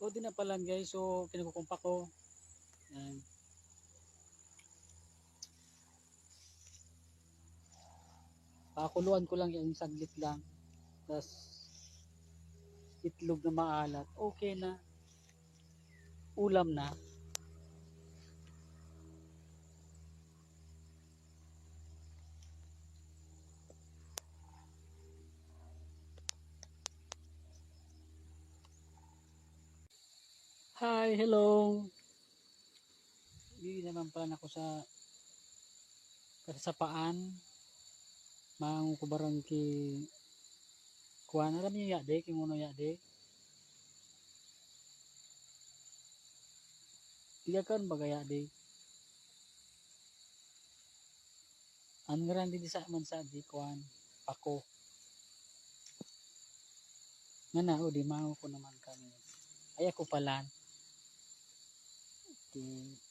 O di na pala guys, so kinukumpa ko. Yan. Pakuluan ko lang yung saglit lang. Tapos itlog na maalat. Okay na. Ulam na. Hi, hello. Hindi naman pala ako sa kasapaan. Mang kubarang ki kuan alam niyo yade kung ano yade. Tiga kan bagaya de. Ang ngaran di sa man sa di kuan ako. Nga na, o di mao ko naman kami. Ay ako pala. Okay.